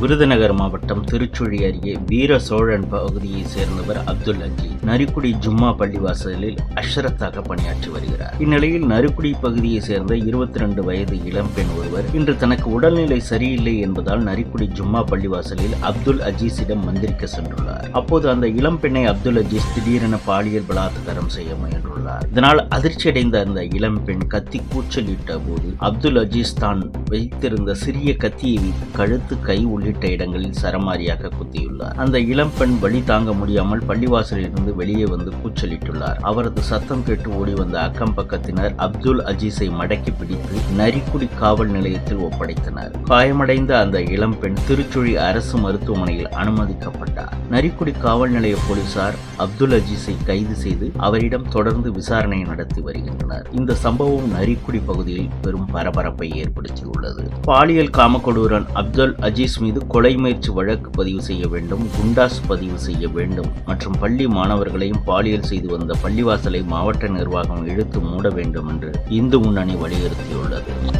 விருதுநகர் மாவட்டம் திருச்சுழி அருகே வீர சோழன் பகுதியைச் சேர்ந்தவர் அப்துல் அஜி. நரிக்குடி ஜும்மா பள்ளிவாசலில் அஷ்ரத்தாக பணியாற்றி வருகிறார். இந்நிலையில் நரிக்குடி பகுதியைச் சேர்ந்த இருபத்தி ரெண்டு வயது இளம்பெண் ஒருவர் இன்று தனக்கு உடல்நிலை சரியில்லை என்பதால் நரிக்குடி ஜும்மா பள்ளிவாசலில் அப்துல் அஜீஸிடம் மந்திரிக்க சென்றுள்ளார். அப்போது அந்த இளம்பெண்ணை அப்துல் அஜீஸ் திடீரென பாலியல் பலாத்காரம் செய்ய முயன்றுள்ளார். இதனால் அதிர்ச்சியடைந்த அந்த இளம்பெண் கத்தி கூச்சலிட்ட போது அப்துல் அஜீஸ் தான் வைத்திருந்த சிறிய கத்தியை கழுத்து கை உள்ளிட்ட இடங்களில் சரமாரியாக குத்தியுள்ளார். அந்த இளம்பெண் வழி தாங்க முடியாமல் பள்ளிவாசலிலிருந்து வெளியே வந்து கூச்சலிட்டுள்ளார். அவரது சத்தம் கேட்டு ஓடி வந்த அக்கம் பக்கத்தினர் அப்துல் அஜீஸை மடக்கி பிடித்து நரிக்குடி காவல் நிலையத்தில் ஒப்படைத்தனர். காயமடைந்த அந்த இளம்பெண் திருச்சுழி அரசு மருத்துவமனையில் அனுமதிக்கப்பட்டார். நரிக்குடி காவல் நிலைய போலீசார் அப்துல் அஜீஸை கைது செய்து அவரிடம் தொடர்ந்து விசாரணை நடத்தி வருகின்றனர். இந்த சம்பவம் நரிக்குடி பகுதியில் பெரும் பரபரப்பை ஏற்படுத்தியுள்ளது. பாலியல் காமக்கொடூரன் அப்துல் அஜீஸ் மீது கொலை முயற்சி வழக்கு பதிவு செய்ய வேண்டும் குண்டாஸ் பதிவு செய்ய வேண்டும் மற்றும் பள்ளி மாணவர்களையும் பாலியல் செய்து வந்த பள்ளிவாசலை மாவட்ட நிர்வாகம் இழுத்து மூட வேண்டும் என்று இந்து முன்னணி வலியுறுத்தியுள்ளது.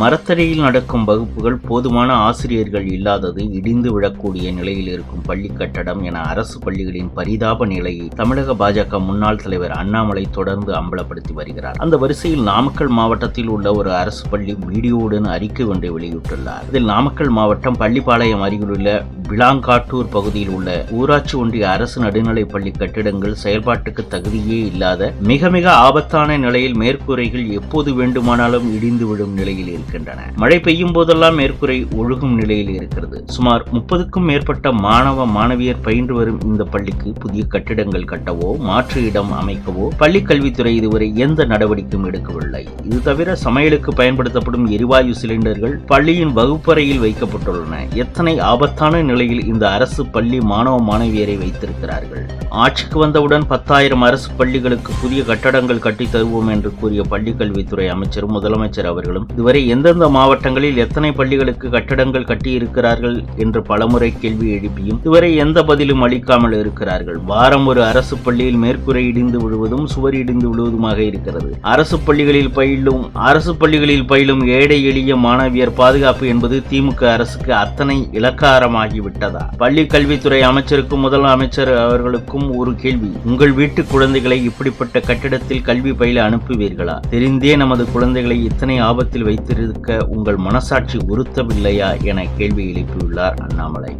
மரத்தடியில் நடக்கும் வகுப்புகள் போதுமான ஆசிரியர்கள் இல்லாதது இடிந்து விழக்கூடிய நிலையில் இருக்கும் பள்ளி கட்டடம் என அரசு பள்ளிகளின் பரிதாப நிலையை தமிழக பாஜக முன்னாள் தலைவர் அண்ணாமலை தொடர்ந்து அம்பலப்படுத்தி வருகிறார். அந்த வரிசையில் நாமக்கல் மாவட்டத்தில் உள்ள ஒரு அரசு பள்ளி வீடியோவுடன் அறிக்கை ஒன்றை வெளியிட்டுள்ளார். இதில் நாமக்கல் மாவட்டம் பள்ளிப்பாளையம் அருகிலுள்ள விளாங்காட்டூர் பகுதியில் உள்ள ஊராட்சி ஒன்றிய அரசு நடுநிலைப் பள்ளி கட்டிடங்கள் செயல்பாட்டுக்கு தகுதியே இல்லாத மிக மிக ஆபத்தான நிலையில் மேற்கூரைகள் எப்போது வேண்டுமானாலும் இடிந்து விழும் நிலையில் இருக்கின்றன மழை பெய்யும் போதெல்லாம் மேற்கூரை ஒழுகும் நிலையில் இருக்கிறது. சுமார் முப்பதுக்கும் மேற்பட்ட மாணவ மாணவியர் பயின்று வரும் இந்த பள்ளிக்கு புதிய கட்டிடங்கள் கட்டவோ மாற்று இடம் அமைக்கவோ பள்ளி கல்வித்துறை இதுவரை எந்த நடவடிக்கையும் எடுக்கவில்லை. இது தவிர சமையலுக்கு பயன்படுத்தப்படும் எரிவாயு சிலிண்டர்கள் பள்ளியின் வகுப்பறையில் வைக்கப்பட்டுள்ளன. எத்தனை ஆபத்தான நிலையில் இந்த அரசு பள்ளி மாணவ மாணவியரை வைத்திருக்கிறார்கள்? ஆட்சிக்கு வந்தவுடன் பத்தாயிரம் அரசு பள்ளிகளுக்கு புதிய கட்டடங்கள் கட்டித் தருவோம் என்று கூறிய பள்ளி கல்வித்துறை அமைச்சரும் முதலமைச்சர் அவர்களும் இதுவரை எந்த எந்தெந்த மாவட்டங்களில் எத்தனை பள்ளிகளுக்கு கட்டடங்கள் கட்டியிருக்கிறார்கள் என்று பலமுறை கேள்வி எழுப்பியும் இதுவரை எந்த பதிலும் அளிக்காமல் இருக்கிறார்கள். வாரம் ஒரு அரசு பள்ளியில் மேற்கூரை இடிந்து விழுவதும் சுவர் இடிந்து விழுவதுமாக இருக்கிறது. அரசு பள்ளிகளில் பயிலும் அரசு பள்ளிகளில் பயிலும் ஏழை எளிய மாணவியர் பாதுகாப்பு என்பது திமுக அரசுக்கு அத்தனை இலக்காரமாகிவிட்டதா? பள்ளி கல்வித்துறை அமைச்சருக்கும் முதலமைச்சர் அவர்களுக்கும் ஒரு கேள்வி. உங்கள் வீட்டு குழந்தைகளை இப்படிப்பட்ட கட்டிடத்தில் கல்வி பயில அனுப்புவீர்களா? தெரிந்தே நமது குழந்தைகளை இத்தனை ஆபத்தில் வைத்திருக்க உங்கள் மனசாட்சி உறுத்தவில்லையா என கேள்வி எழுப்பியுள்ளார் அண்ணாமலை.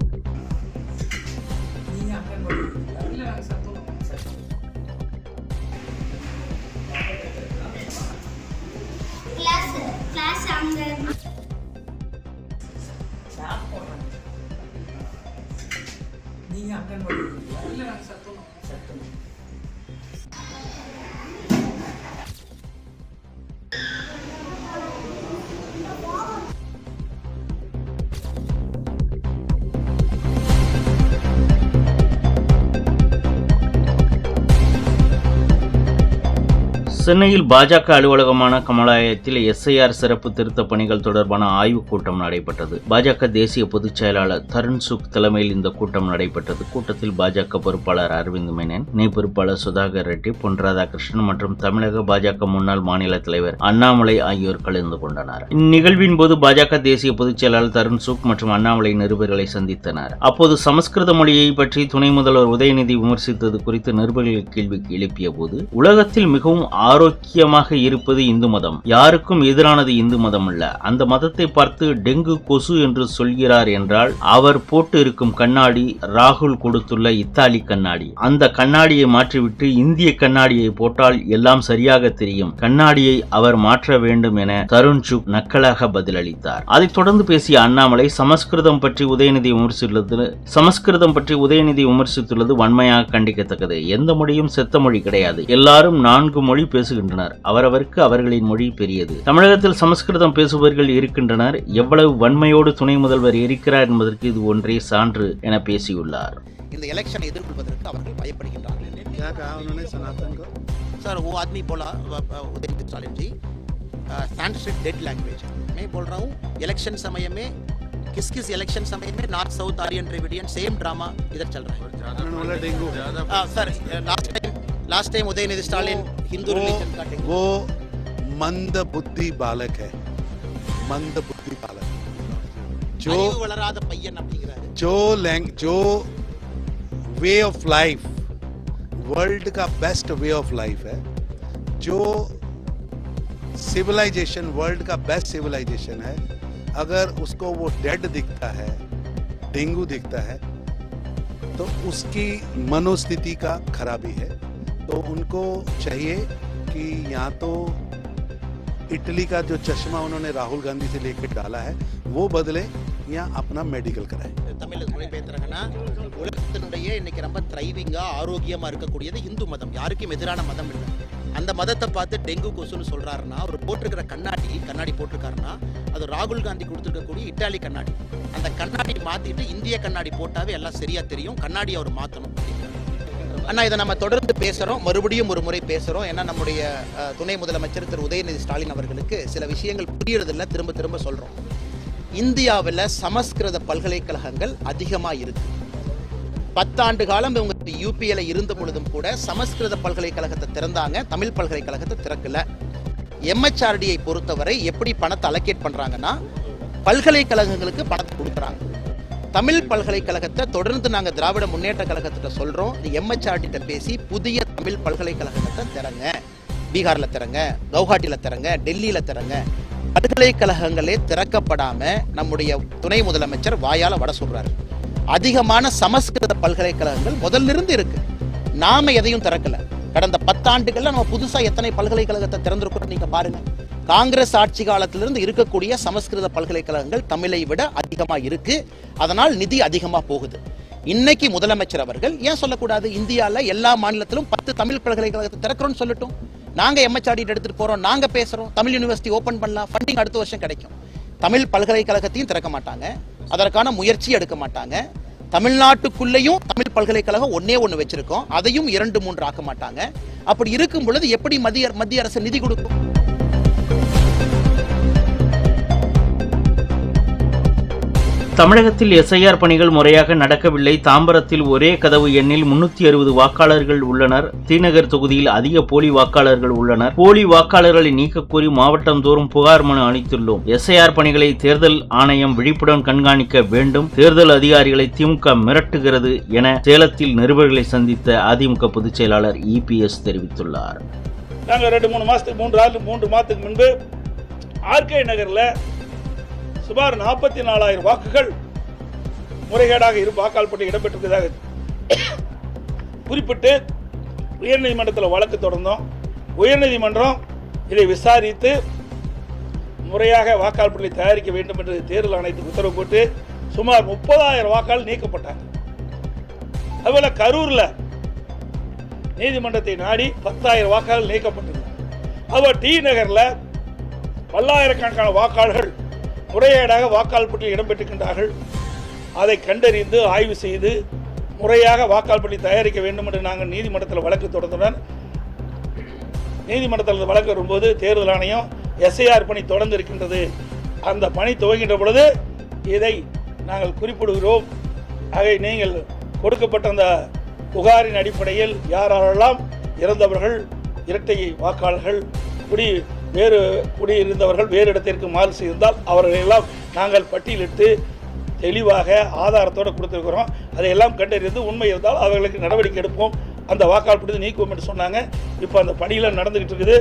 நீங்க அங்கன்வாடி. இல்ல நாங்க சத்தம் சத்தம். சென்னையில் பாஜக அலுவலகமான கமலாயத்தில் எஸ்ஐஆர் சிறப்பு திருத்த பணிகள் தொடர்பான ஆய்வுக் கூட்டம் நடைபெற்றது. பாஜக தேசிய பொதுச் செயலாளர் தருண் சுக் தலைமையில் இந்த கூட்டம் நடைபெற்றது. கூட்டத்தில் பாஜக பொறுப்பாளர் அரவிந்த் மேனன் இணை பொறுப்பாளர் சுதாகர் ரெட்டி பொன் ராதாகிருஷ்ணன் மற்றும் தமிழக பாஜக முன்னாள் மாநில தலைவர் அண்ணாமலை ஆகியோர் கலந்து கொண்டனர். இந்நிகழ்வின் போது பாஜக தேசிய பொதுச் செயலாளர் தருண் சுக் மற்றும் அண்ணாமலை நிருபர்களை சந்தித்தனர். அப்போது சமஸ்கிருத மொழியை பற்றி துணை முதல்வர் உதயநிதி விமர்சித்தது குறித்து நிருபர்கள் கேள்விக்கு எழுப்பிய போது உலகத்தில் மிகவும் ஆரோக்கியமாக இருப்பது இந்து மதம். யாருக்கும் எதிரானது இந்து மதம் அல்ல அந்த மதத்தை பார்த்து டெங்கு கொசு என்று சொல்கிறார் என்றால் அவர் போட்டு இருக்கும் கண்ணாடி ராகுல் கொடுத்துள்ள இத்தாலி கண்ணாடி. அந்த கண்ணாடியை மாற்றிவிட்டு இந்திய கண்ணாடியை போட்டால் எல்லாம் சரியாக தெரியும். கண்ணாடியை அவர் மாற்ற வேண்டும் என தருண் சுக் நக்கலாக பதிலளித்தார். அதைத் தொடர்ந்து பேசிய அண்ணாமலை சமஸ்கிருதம் பற்றி உதயநிதி விமர்சித்துள்ளது சமஸ்கிருதம் பற்றி உதயநிதி விமர்சித்துள்ளது வன்மையாக கண்டிக்கத்தக்கது. எந்த மொழியும் செத்த மொழி கிடையாது. எல்லாரும் நான்கு மொழி பேசுகின்றனர் அவரவருக்கு அவர்களின் மொழி பெரியது தமிழகத்தில் சமஸ்கிருதம் பேசுபவர்கள் இருக்கின்றனர் எவ்வளவு வன்மையோடு துணை முதல்வர் இருக்கிறார் என்பதற்கு இது ஒன்றே சான்று என பேசியுள்ளார் இந்த எலெக்ஷனை எதிர்கொள்வதற்கு அவர்கள் பயப்படுகின்றார்கள் क्या कहा उन्होंने सनातन को सर वो आदमी बोला व- व- उदयनिधि स्टालिन जी संस्कृत डेड लैंग्वेज मैं बोल रहा हूँ इलेक्शन समय में किस किस इलेक्शन समय में north south Aryan Dravidian same drama इधर चल रहा है उन्होंने बोला dengue last time Udhayanidhi Stalin Hindu religion का टेक वो मंद बुद्धि बालक है। मंद बुद्धि बालक। जो वलराद पय्यन जो लैंग जो वे ऑफ़ लाइफ वर्ल्ड का बेस्ट वे ऑफ़ लाइफ है जो सिविलाइजेशन वर्ल्ड का बेस्ट सिविलाइजेशन है अगर उसको वो डेड दिखता है डेंगू दिखता है तो उसकी मनोस्थिति का खराबी है। तो उनको चाहिए कि यहाँ तो इटली का जो चश्मा उन्होंने राहुल गांधी से लेकर डाला है वो बदले या अपना मेडिकल कराए தமிழ் மொழிபெயர்த்துறாங்கன்னா உலகத்தினுடைய இன்னைக்கு ரொம்ப த்ரைவிங்கா ஆரோக்கியமா இருக்கக்கூடியது இந்து மதம் யாருக்கும் எதிரான மதம் இல்லை அந்த மதத்தை பார்த்து டெங்கு கொசுன்னு சொல்றாருன்னா அவர் போட்டிருக்கிற கண்ணாடி கண்ணாடி போட்டிருக்காருன்னா அது ராகுல் காந்தி கொடுத்துருக்கக்கூடிய இட்டாலி கண்ணாடி அந்த கண்ணாடி மாத்திட்டு இந்திய கண்ணாடி போட்டாவே எல்லாம் சரியா தெரியும் கண்ணாடி அவர் மாத்தணும் அண்ணா இதை நம்ம தொடர்ந்து பேசுறோம். மறுபடியும் ஒரு முறை பேசுறோம். ஏன்னா நம்முடைய துணை முதலமைச்சர் திரு. உதயநிதி ஸ்டாலின் அவர்களுக்கு சில விஷயங்கள் புரியறதில்ல. திரும்ப திரும்ப சொல்றோம். இந்தியாவில் சமஸ்கிருத பல்கலைக்கழகங்கள் அதிகமாக இருக்கு. பத்தாண்டு காலம் இவங்க யூபியில் இருந்த பொழுதும் கூட சமஸ்கிருத பல்கலைக்கழகத்தை திறந்தாங்க. தமிழ் பல்கலைக்கழகத்தை திறக்கல. எம்ஹெச்ஆர்டியை பொறுத்தவரை எப்படி பணத்தை அலோகேட் பண்றாங்கன்னா பல்கலைக்கழகங்களுக்கு பணத்தை கொடுக்குறாங்க. தமிழ் பல்கலைக்கழகத்தை தொடர்ந்து நாங்கள் திராவிட முன்னேற்ற கழகத்திட்ட சொல்றோம். இந்த எம்ஹெச்ஆர்டிட்ட பேசி புதிய தமிழ் பல்கலைக்கழகத்தை திறங்க. பீகார்ல திறங்க கவுஹாட்டியில் திறங்க டெல்லியில திறங்க. பல்கலைக்கழகங்களே திறக்கப்படாம நம்முடைய துணை முதலமைச்சர் வாயால வட சொல்றாரு. அதிகமான சமஸ்கிருத பல்கலைக்கழகங்கள் முதல்ல இருந்து இருக்கு. நாம எதையும் திறக்கல. கடந்த பத்தாண்டுகள்ல நம்ம புதுசா எத்தனை பல்கலைக்கழகத்தை திறந்திருக்கிறோம் நீங்க பாருங்க. காங்கிரஸ் ஆட்சி காலத்திலிருந்து இருக்கக்கூடிய சமஸ்கிருத பல்கலைக்கழகங்கள் தமிழை விட அதிகமாக இருக்கு. அதனால் நிதி அதிகமாக போகுது. இன்னைக்கு முதலமைச்சர் அவர்கள் ஏன் சொல்லக்கூடாது? இந்தியாவில் எல்லா மாநிலத்திலும் பத்து தமிழ் பல்கலைக்கழகத்தை திறக்கிறோம்னு சொல்லட்டும். நாங்கள் எம்எச்ஆர்டி எடுத்துட்டு போறோம் நாங்கள் பேசுறோம் தமிழ் யூனிவர்சிட்டி ஓபன் பண்ணலாம் ஃபண்டிங் அடுத்த வருஷம் கிடைக்கும். தமிழ் பல்கலைக்கழகத்தையும் திறக்க மாட்டாங்க. அதற்கான முயற்சி எடுக்க மாட்டாங்க. தமிழ்நாட்டுக்குள்ளேயும் தமிழ் பல்கலைக்கழகம் ஒன்னே ஒன்று வச்சிருக்கோம். அதையும் இரண்டு மூன்று ஆக்க மாட்டாங்க. அப்படி இருக்கும் பொழுது எப்படி மத்திய மத்திய அரசு நிதி கொடுக்கும்? தமிழகத்தில் எஸ்ஐஆர் பணிகள் முறையாக நடக்கவில்லை. தாம்பரத்தில் ஒரே கதவு எண்ணில் முன்னூத்தி அறுபது வாக்காளர்கள் உள்ளனர். தீநகர் தொகுதியில் அதிக போலி வாக்காளர்கள் உள்ளனர். போலி வாக்காளர்களை நீக்கக் கோரி மாவட்டம் தோறும் புகார் மனு அளித்துள்ளோம். எஸ்ஐஆர் பணிகளை தேர்தல் ஆணையம் விழிப்புடன் கண்காணிக்க வேண்டும். தேர்தல் அதிகாரிகளை திமுக மிரட்டுகிறது என சேலத்தில் நிருபர்களை சந்தித்த அதிமுக பொதுச் செயலாளர் இபிஎஸ் தெரிவித்துள்ளார். நாங்கள் ரெண்டு மூணு மாசத்துக்கு மூன்று ஆறு மூன்று மாதத்துக்கு முன்பு ஆர்கே நகரில் சுமார் நாற்பத்தி நாலாயிரம் வாக்குகள் முறைகேடாக இரு வாக்காளர் பட்டியல் இடம்பெற்றிருப்பதாக குறிப்பிட்டு உயர்நீதிமன்றத்தில் வழக்கு தொடர்ந்தோம். உயர்நீதிமன்றம் இதை விசாரித்து முறையாக வாக்காளர் பட்டியலை தயாரிக்க வேண்டும் என்று தேர்தல் ஆணையத்துக்கு உத்தரவு போட்டு சுமார் முப்பதாயிரம் வாக்காளர் நீக்கப்பட்டாங்க. அதுபோல கரூரில் நீதிமன்றத்தை நாடி பத்தாயிரம் வாக்காளர்கள் நீக்கப்பட்டது அதுபோல் டி நகரில் பல்லாயிரக்கணக்கான வாக்காளர்கள் முறையீடாக வாக்காளர் பட்டியலில் இடம்பெற்றிருக்கின்றார்கள். அதை கண்டறிந்து ஆய்வு செய்து முறையாக வாக்காளர் பட்டியல் தயாரிக்க வேண்டும் என்று நாங்கள் நீதிமன்றத்தில் வழக்கு தொடர்ந்துடன் நீதிமன்றத்தில் வழக்கு வரும்போது தேர்தல் ஆணையம் எஸ்ஐஆர் பணி தொடர்ந்து இருக்கின்றது அந்த பணி துவங்கின்ற பொழுது இதை நாங்கள் குறிப்பிடுகிறோம். ஆகவே நீங்கள் கொடுக்கப்பட்ட அந்த புகாரின் அடிப்படையில் யாரெல்லாம் இறந்தவர்கள் இரட்டை வாக்காளர்கள் குடி வேறு குடியிருந்தவர்கள் வேறு இடத்திற்கு மாறு செய்திருந்தால் அவர்களெல்லாம் நாங்கள் பட்டியலிட்டு தெளிவாக ஆதாரத்தோடு கொடுத்துருக்குறோம். அதையெல்லாம் கண்டறிந்து உண்மை இருந்தால் அவர்களுக்கு நடவடிக்கை எடுப்போம். அந்த வாக்காளர் பிடித்து நீக்குவோம் என்று சொன்னாங்க. இப்போ அந்த பணியில் நடந்துக்கிட்டு இருக்குது.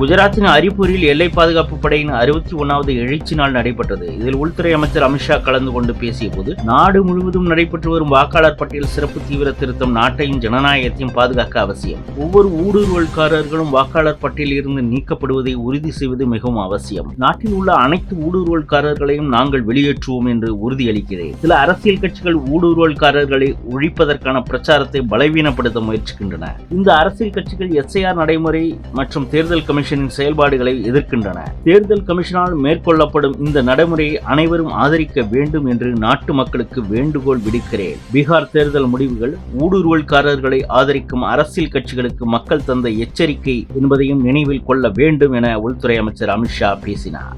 குஜராத்தின் அரிப்பூரில் எல்லை பாதுகாப்பு படையின் அறுபத்தி ஒன்னாவது எழுச்சி நாள் நடைபெற்றது. இதில் உள்துறை அமைச்சர் அமித்ஷா கலந்து கொண்டு பேசிய போது நாடு முழுவதும் நடைபெற்று வரும் வாக்காளர் பட்டியல் சிறப்பு தீவிர திருத்தம் நாட்டையும் ஜனநாயகத்தையும் பாதுகாக்க அவசியம். ஒவ்வொரு ஊடுருவல்காரர்களும் வாக்காளர் பட்டியலில் இருந்து நீக்கப்படுவதை உறுதி செய்வது மிகவும் அவசியம். நாட்டில் உள்ள அனைத்து ஊடுருவல்காரர்களையும் நாங்கள் வெளியேற்றுவோம் என்று உறுதியளிக்கிறேன். சில அரசியல் கட்சிகள் ஊடுருவல்காரர்களை ஒழிப்பதற்கான பிரச்சாரத்தை பலவீனப்படுத்த முயற்சிக்கின்றன. இந்த அரசியல் கட்சிகள் எஸ்ஐஆர் நடைமுறை மற்றும் தேர்தல் கமிஷன் கமிஷனின் செயல்பாடுகளை எதிர்க்கின்றன தேர்தல் கமிஷனால் மேற்கொள்ளப்படும் இந்த நடைமுறையை அனைவரும் ஆதரிக்க வேண்டும் என்று நாட்டு மக்களுக்கு வேண்டுகோள் விடுக்கிறேன் பீகார் தேர்தல் முடிவுகள் ஊடுருவல்காரர்களை ஆதரிக்கும் அரசியல் கட்சிகளுக்கு மக்கள் தந்த எச்சரிக்கை என்பதையும் நினைவில் கொள்ள வேண்டும் என உள்துறை அமைச்சர் அமித்ஷா பேசினார்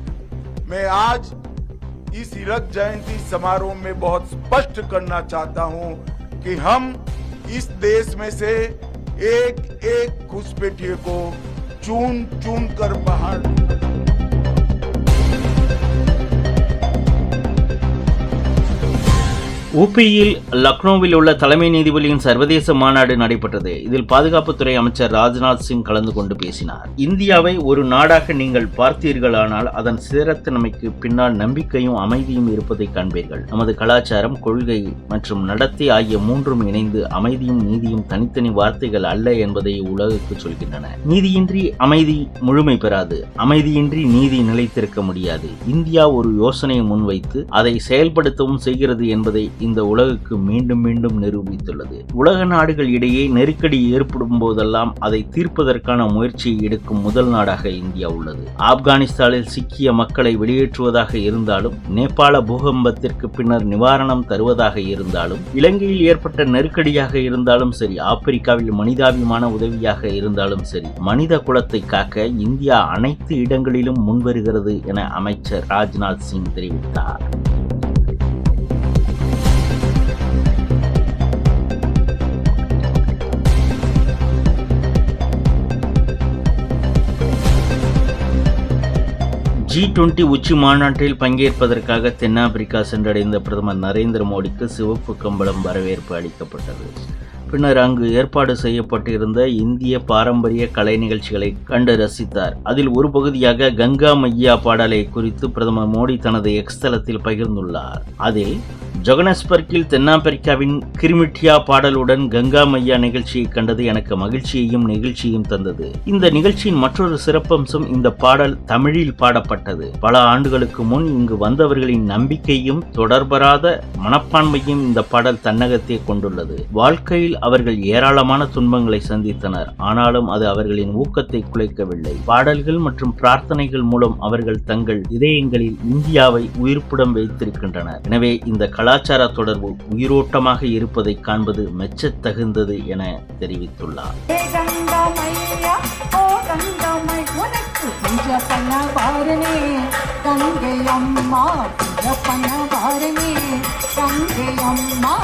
मैं आज इस हीरक जयंती समारोह में बहुत स्पष्ट करना चाहता हूं कि हम इस देश में से एक एक घुसपैठिए को चून चून कर बाहर உபியில் லக்னோவில் உள்ள தலைமை நீதிபதியின் சர்வதேச மாநாடு நடைபெற்றது. இதில் பாதுகாப்புத்துறை அமைச்சர் ராஜ்நாத் சிங் கலந்து கொண்டு பேசினார். இந்தியாவை ஒரு நாடாக நீங்கள் பார்த்தீர்களானால் அதன் சிறத்தன்மைக்கு பின்னால் நம்பிக்கையும் அமைதியும் இருப்பதை காண்பீர்கள். நமது கலாச்சாரம் கொள்கை மற்றும் நடத்தை ஆகிய மூன்றும் இணைந்து அமைதியும் நீதியும் தனித்தனி வார்த்தைகள் அல்ல என்பதை உலகுக்கு சொல்கின்றன. நீதியின்றி அமைதி முழுமை பெறாது. அமைதியின்றி நீதி நிலைத்திருக்க முடியாது. இந்தியா ஒரு யோசனையை முன்வைத்து அதை செயல்படுத்தவும் செய்கிறது என்பதை இந்த உலகுக்கு மீண்டும் மீண்டும் நிரூபித்துள்ளது. உலக நாடுகள் இடையே நெருக்கடி ஏற்படும் போதெல்லாம் அதை தீர்ப்பதற்கான முயற்சியை எடுக்கும் முதல் நாடாக இந்தியா உள்ளது. ஆப்கானிஸ்தானில் சிக்கிய மக்களை வெளியேற்றுவதாக இருந்தாலும் நேபாள பூகம்பத்திற்கு பின்னர் நிவாரணம் தருவதாக இருந்தாலும் இலங்கையில் ஏற்பட்ட நெருக்கடியாக இருந்தாலும் சரி ஆப்பிரிக்காவில் மனிதாபிமான உதவியாக இருந்தாலும் சரி மனித குலத்தை காக்க இந்தியா அனைத்து இடங்களிலும் முன்வருகிறது என அமைச்சர் ராஜ்நாத் சிங் தெரிவித்தார். ஜி டுவெண்டி உச்சி மாநாட்டில் பங்கேற்பதற்காக தென்னாப்பிரிக்கா சென்றடைந்த பிரதமர் நரேந்திர மோடிக்கு சிவப்பு கம்பளம் வரவேற்பு அளிக்கப்பட்டது. பின்னர் அங்கு ஏற்பாடு செய்யப்பட்டிருந்த இந்திய பாரம்பரிய கலை நிகழ்ச்சிகளை கண்டு ரசித்தார். அதில் ஒரு பகுதியாக கங்கா மையா பாடலை குறித்து பிரதமர் மோடி தனது எக்ஸ் தளத்தில் பகிர்ந்துள்ளார். அதில் ஜொகனஸ்பர்க்கில் தென்னாப்பிரிக்காவின் கிரிமிட்டியா பாடலுடன் கங்கா மையா நிகழ்ச்சியை கண்டது எனக்கு மகிழ்ச்சியையும் நிகழ்ச்சியும் தந்தது. இந்த நிகழ்ச்சியின் மற்றொரு சிறப்பம்சம் இந்த பாடல் தமிழில் பாடப்பட்டது. பல ஆண்டுகளுக்கு முன் இங்கு வந்தவர்களின் நம்பிக்கையும் தொடர்பராத மனப்பான்மையும் இந்த பாடல் தன்னகத்தே கொண்டுள்ளது. வாழ்க்கையில் அவர்கள் ஏராளமான துன்பங்களை சந்தித்தனர். ஆனாலும் அது அவர்களின் ஊக்கத்தை குலைக்கவில்லை. பாடல்கள் மற்றும் பிரார்த்தனைகள் மூலம் அவர்கள் தங்கள் இதயங்களில் இந்தியாவை உயிர்ப்புடன் வைத்திருக்கின்றனர். எனவே இந்த கலாச்சார தொடர்பு உயிரோட்டமாக இருப்பதை காண்பது மெச்சத்தகுந்தது என தெரிவித்துள்ளார். கங்கை அம்மா பண்ண கங்கை அம்மா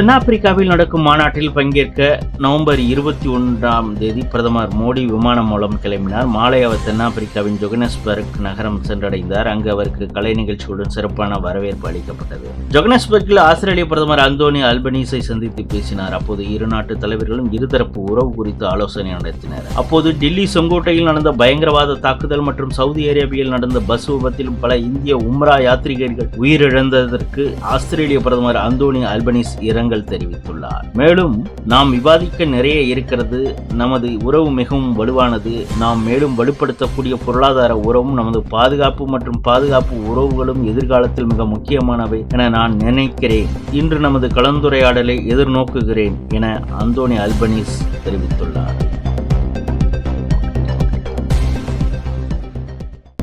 தென்னாப்பிரிக்காவில் நடக்கும் மாநாட்டில் பங்கேற்க நவம்பர் இருபத்தி ஒன்றாம் தேதி பிரதமர் மோடி விமானம் மூலம் கிளம்பினார். மாலை அவர் தென்னாப்பிரிக்காவின் ஜொகனஸ்பர்க் நகரம் சென்றடைந்தார். அங்கு அவருக்கு கலை நிகழ்ச்சியுடன் சிறப்பான வரவேற்பு அளிக்கப்பட்டது. ஜொகனஸ்பர்க்கில் ஆஸ்திரேலிய பிரதமர் அந்தோனி அல்பனீஸை சந்தித்து பேசினார். அப்போது இரு நாட்டு தலைவர்களும் இருதரப்பு உறவு குறித்து ஆலோசனை நடத்தினர். அப்போது டெல்லி செங்கோட்டையில் நடந்த பயங்கரவாத தாக்குதல் மற்றும் சவுதி அரேபியாவில் நடந்த பஸ் விபத்தில் பல இந்திய உம்ரா யாத்ரீகர்கள் உயிரிழந்ததற்கு ஆஸ்திரேலிய பிரதமர் அந்தோனி அல்பனீஸ் இரங்கல் தெரிவித்துள்ளார். மேலும் நாம் விவாதிக்க நிறைய இருக்கிறது நமது உறவு மிகவும் வலுவானது நாம் மேலும் வலுப்படுத்தக்கூடிய பொருளாதார உறவும் நமது பாதுகாப்பு மற்றும் பாதுகாப்பு உறவுகளும் எதிர்காலத்தில் மிக முக்கியமானவை என நான் நினைக்கிறேன். இன்று நமது கலந்துரையாடலை எதிர்நோக்குகிறேன் என அந்தோனி அல்பனீஸ் தெரிவித்துள்ளார்.